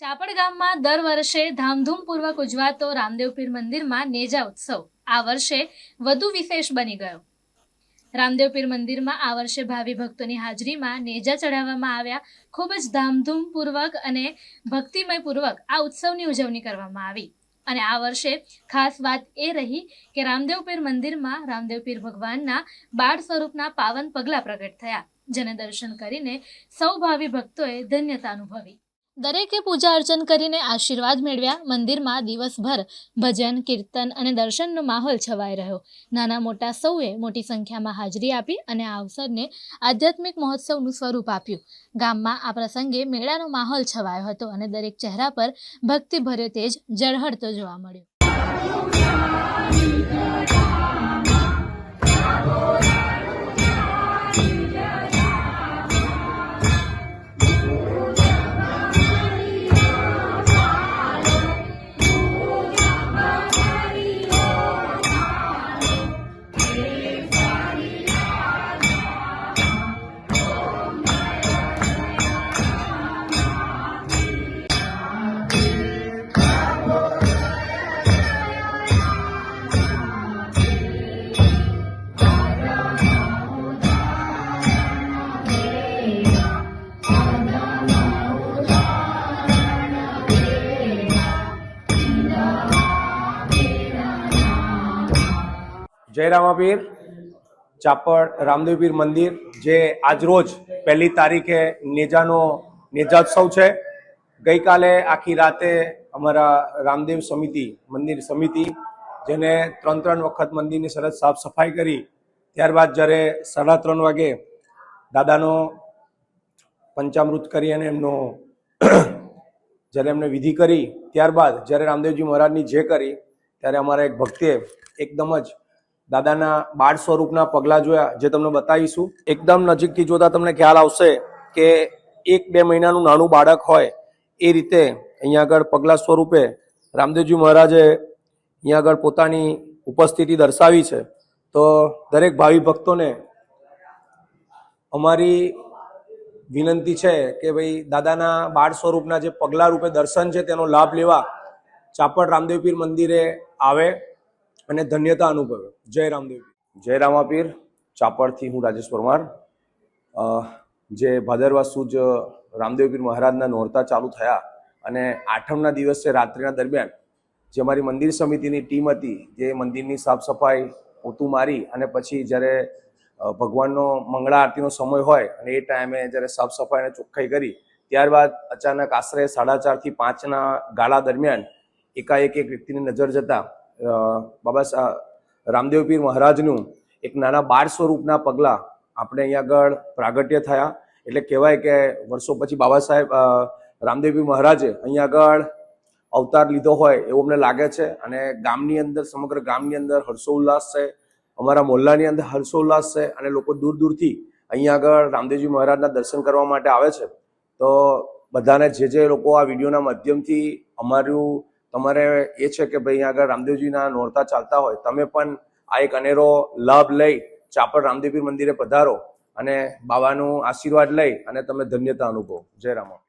ચાપડ ગામમાં દર વર્ષે ધામધૂમપૂર્વક ઉજવાતો રામદેવ પીર મંદિરમાં નેજા ઉત્સવ. આ વર્ષે વધુ વિશેષ બની ગયો. રામદેવ પીર મંદિરમાં આ વર્ષે ભાવિ ભક્તોની હાજરીમાં નેજા ચઢાવવામાં આવ્યા. ખૂબ જ ધામધૂમપૂર્વક અને ભક્તિમયપૂર્વક આ ઉત્સવની ઉજવણી કરવામાં આવી. અને આ વર્ષે ખાસ વાત એ રહી કે રામદેવ પીર મંદિરમાં રામદેવ પીર ભગવાનના બાળ સ્વરૂપના પાવન પગલા પ્રગટ થયા. જેને દર્શન કરીને સૌ ભાવિ ભક્તોએ ધન્યતા અનુભવી. દરેકે પૂજા અર્ચન કરીને આશીર્વાદ મેળવ્યા. મંદિરમાં દિવસભર ભજન, કીર્તન અને દર્શનનો માહોલ છવાઈ રહ્યો. નાના મોટા સૌએ મોટી સંખ્યામાં હાજરી આપી અને આ અવસરને આધ્યાત્મિક મહોત્સવનું સ્વરૂપ આપ્યું. ગામમાં આ પ્રસંગે મેળાનો માહોલ છવાયો હતો અને દરેક ચહેરા પર ભક્તિભર્યો તેજ ઝળહળતો જોવા મળ્યો. જય રામાપીર. ચાપડ રામદેવપીર મંદિર, જે આજરોજ પહેલી તારીખે નેજાનો નેજાોત્સવ છે. ગઈકાલે આખી રાતે અમારા રામદેવ સમિતિ, મંદિર સમિતિ, જેને ત્રણ ત્રણ વખત મંદિરની સરસ સાફ સફાઈ કરી, ત્યારબાદ જ્યારે સાડા ત્રણ વાગે દાદાનો પંચામૃત કરી અને એમનો જ્યારે એમને વિધિ કરી, ત્યારબાદ જ્યારે રામદેવજી મહારાજની જે કરી, ત્યારે અમારા એક ભક્તે એકદમ જ દાદાના બાળ સ્વરૂપના પગલાં જોયા, જે તમને બતાવીશું. એકદમ નજીકથી જોતા તમને ખ્યાલ આવશે કે એક બે મહિનાનું નાનું બાળક હોય, એ રીતે અહીંયા આગળ પગલાં સ્વરૂપે રામદેવજી મહારાજે અહીંયા આગળ પોતાની ઉપસ્થિતિ દર્શાવી છે. તો દરેક ભાવિ ભક્તોને અમારી વિનંતી છે કે ભાઈ દાદાના બાળ સ્વરૂપના જે પગલા રૂપે દર્શન છે તેનો લાભ લેવા ચાપડ રામદેવપીર મંદિરે આવે. અને ધન્યતા અનુભવે જય રામદેવ. જય રામાપીર. ચાપડથી હું રાજેશ પરમાર. જે ભાદરવા સુજ રામદેવપીર મહારાજના નોરતા ચાલુ થયા અને આઠમના દિવસે રાત્રિના દરમિયાન જે અમારી મંદિર સમિતિની ટીમ હતી, જે મંદિરની સાફ સફાઈ પોતું મારી અને પછી જ્યારે ભગવાનનો મંગળા આરતીનો સમય હોય અને એ ટાઈમે જ્યારે સાફ સફાઈ અને ચોખ્ખાઈ કરી, ત્યારબાદ અચાનક આશરે સાડા ચારથી પાંચના ગાળા દરમિયાન એકાએક એક વ્યક્તિની નજર જતા બાબા રામદેવ પીર મહારાજનું એક નાના બાળ સ્વરૂપના પગલાં આપણે અહીંયા આગળ પ્રાગટ્ય થયા. એટલે કહેવાય કે વર્ષો પછી બાબા સાહેબ રામદેવ પીર મહારાજે અહીંયા આગળ અવતાર લીધો હોય એવું અમને લાગે છે. અને ગામની અંદર, સમગ્ર ગામની અંદર હર્ષોલ્લાસ છે. અમારા મોહલ્લાની અંદર હર્ષોલ્લાસ છે અને લોકો દૂર દૂરથી અહીંયા આગળ રામદેવજી મહારાજના દર્શન કરવા માટે આવે છે. તો બધાને જે જે લોકો આ વિડીયોના માધ્યમથી અમારું તમારે એ છે કે ભાઈ આગળ રામદેવજીના નોરતા ચાલતા હોય, તમે પણ આ એક અનેરો લાભ લઈ ચાપડ રામદેવી મંદિરે પધારો અને બાબાનું આશીર્વાદ લઈ અને તમે ધન્યતા અનુભવો. જય રામા.